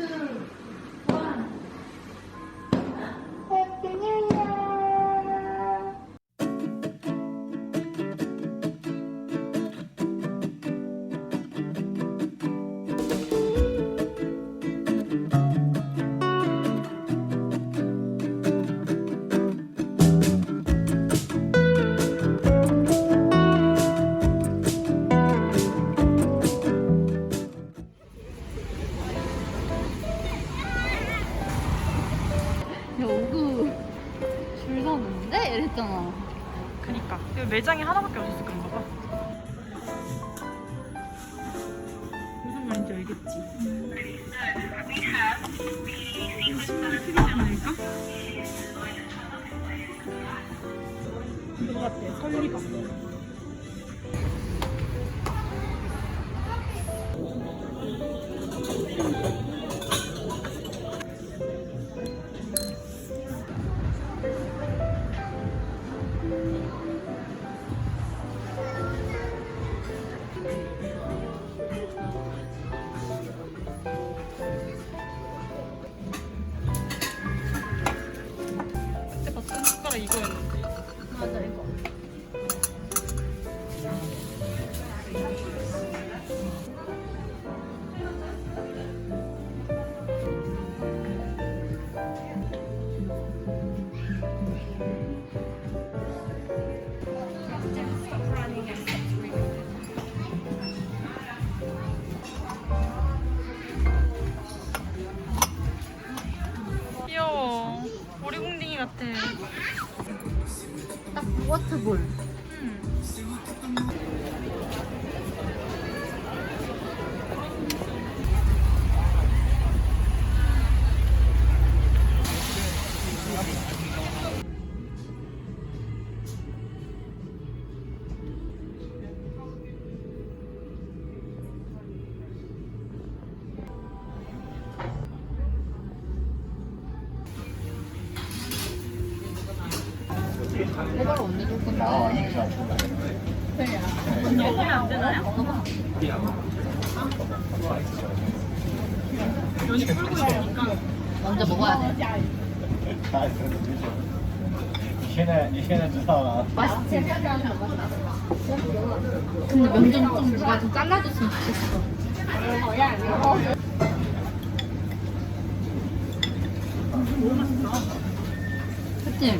야, 같아. 설리밥. 건데? 먹으면 안 되나요? 연이 풀고 있으니까. 먼저 먹어야 돼. 你现在你现在知道了。 맛있지? 근데 면 좀 좀 누가 좀 잘라줬으면 좋겠어. 그치?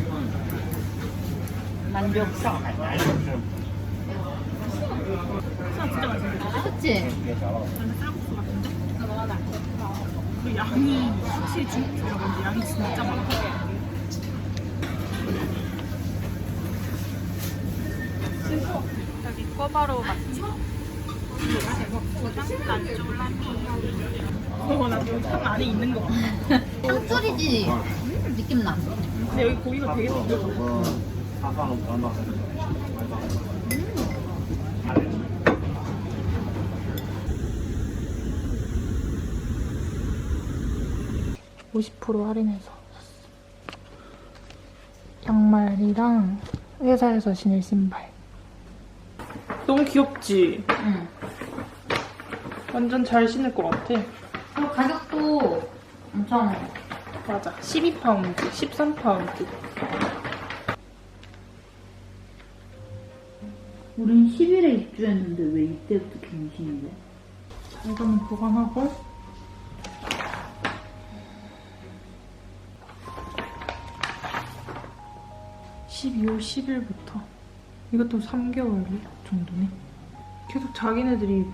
만족성. 진짜 맛있는데. 그치? 그 양이 확실히 중국집이라 그런지 양이 진짜 많아. 여기 꼬바로 맛집. 어, 나상 안에 있는 거 같아. 음, 느낌 나. 근데 여기 고기가 되게 50% 할인해서 양말이랑 회사에서 신을 신발. 너무 귀엽지? 응. 완전 잘 신을 것 같아. 가격도 엄청 맞아. 12파운드, 13파운드. 우린 10일에 입주했는데 왜 이때부터 갱신인데? 이거는 보관하고. (12월 10일부터) 이것도 3개월 정도네 계속 자기네들이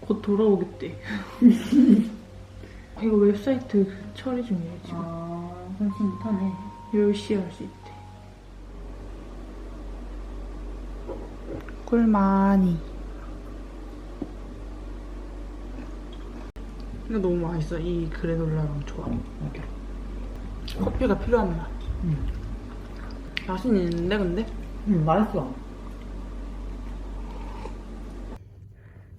곧 돌아오겠대 이거 웹사이트 처리 중이래 지금 아, 훨씬 못하네. 10시에 할수 있대 꿀마니. 이거 너무 맛있어. 이 그래놀라랑 조합. 커피가 필요한 맛 맛은 있는데 근데? 응, 맛있어.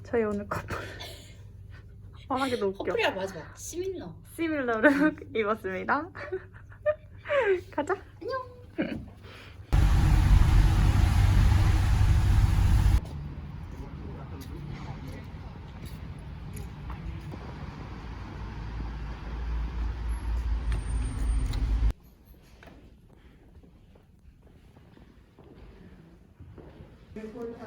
저희 오늘 커플. 화나게도 웃겨. 커플이라 말하지 마. 시밀러. 시밀러 룩 입었습니다. 가자 레드벨벳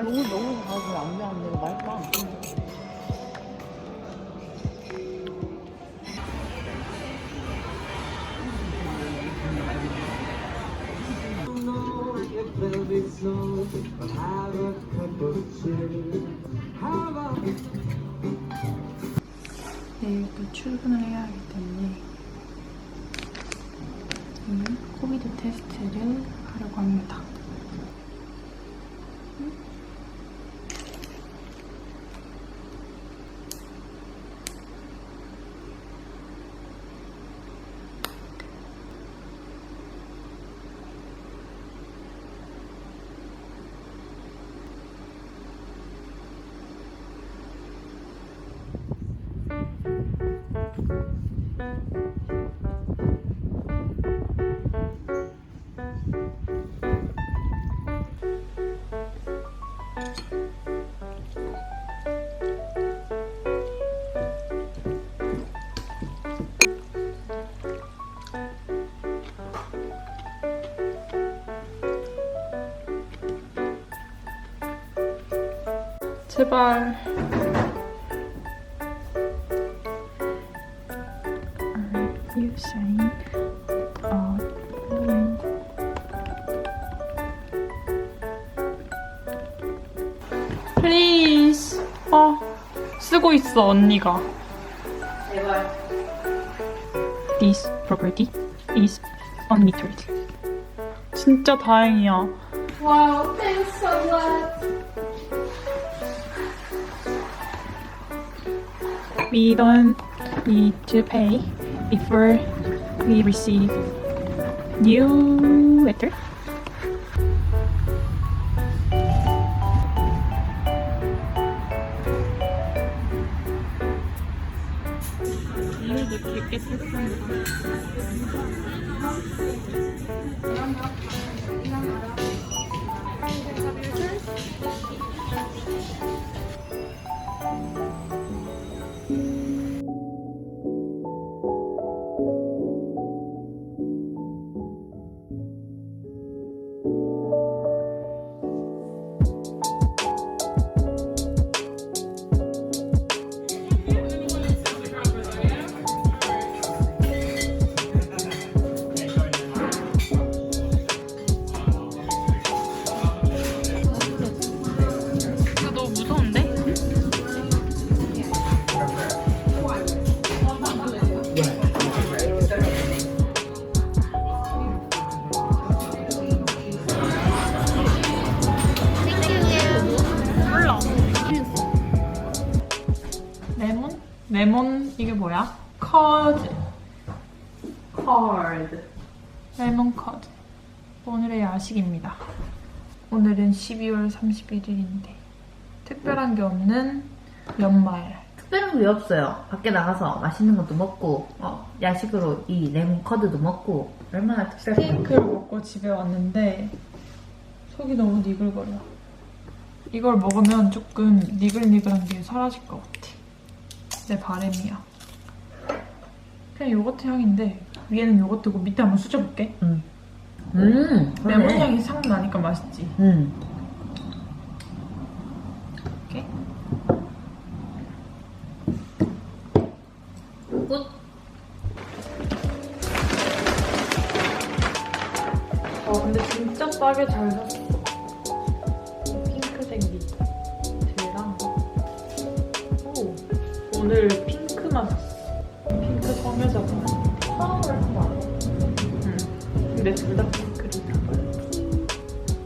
너무 너무 가서 안 이거 맛있다. Have a 내일도 출근을 해야 하기 때문에 이 코비드 테스트를 하려고 합니다. 제발. You uh, Please. 어, 쓰고 있어, 언니가. 제발. This property is unmetered. 진짜 다행이야. Wow, thanks so much. We don't need to pay before we receive new letter. 레몬? 이게 뭐야? 커드. Card. 레몬 커드. 오늘의 야식입니다. 오늘은 12월 31일인데 특별한 게 없는 연말. 특별한 게 없어요. 밖에 나가서 맛있는 것도 먹고, 어, 야식으로 이 레몬 커드도 먹고, 얼마나 특별해요. 케이크를 먹고 집에 왔는데 속이 너무 니글거려. 이걸 먹으면 조금 니글니글한 게 사라질 것 같아. 내 바람이야. 그냥 요거트 향인데 위에는 요거트고 밑에 한번 수저볼게. 음. 음, 레몬 그러네. 향이 싹 나니까 맛있지. 음. 이렇게. 굿. 어 근데 진짜 싸게 잘 샀어. 오늘 핑크만 샀어. 핑크 섬에서 봐. 싸움을 봐. 응. 근데 둘 다 핑크를 샀어.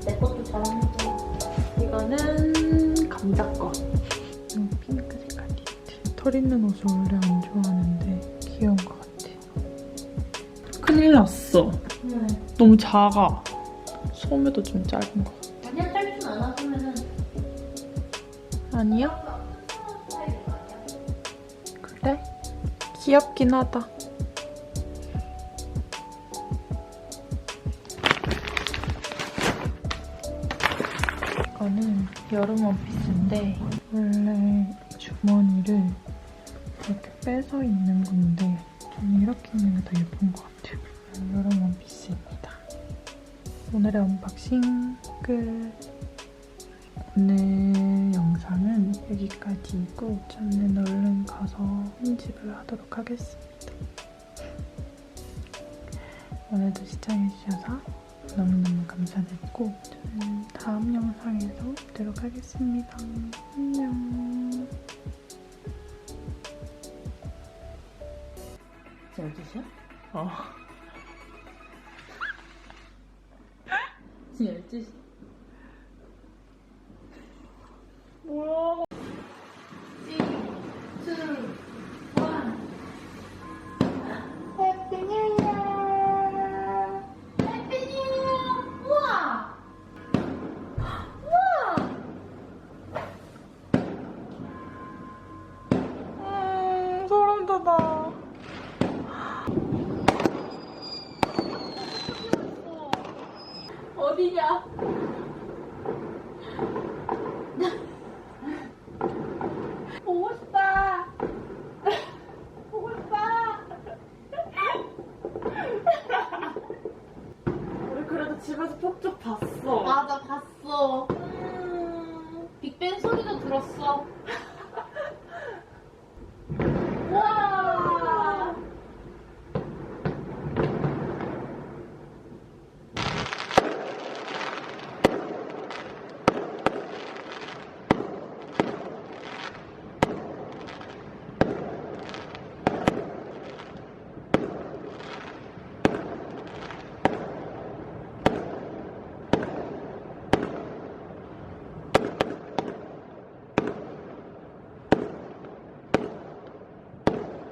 내 것도 잘하는데. 이거는 감자 거. 음, 핑크 색깔 니트. 털 있는 옷을 원래 안 좋아하는데 귀여운 것 같아. 큰일 났어. 응. 너무 작아. 소매도 좀 짧은 것 같아. 완전 짧진 않았으면은. 아니야? 그래? 귀엽긴 하다. 이거는 여름 원피스인데 원래 주머니를 이렇게 빼서 입는 건데 저는 이렇게 입는 게 더 예쁜 것 같아요. 여름 원피스입니다. 오늘의 언박싱 끝. 오늘 여기까지이고 저는 얼른 가서 편집을 하도록 하겠습니다. 오늘도 시청해주셔서 너무너무 감사드리고 저는 다음 영상에서 뵙도록 하겠습니다. 안녕. 12시야? 어. 지금 12시. 뭐야?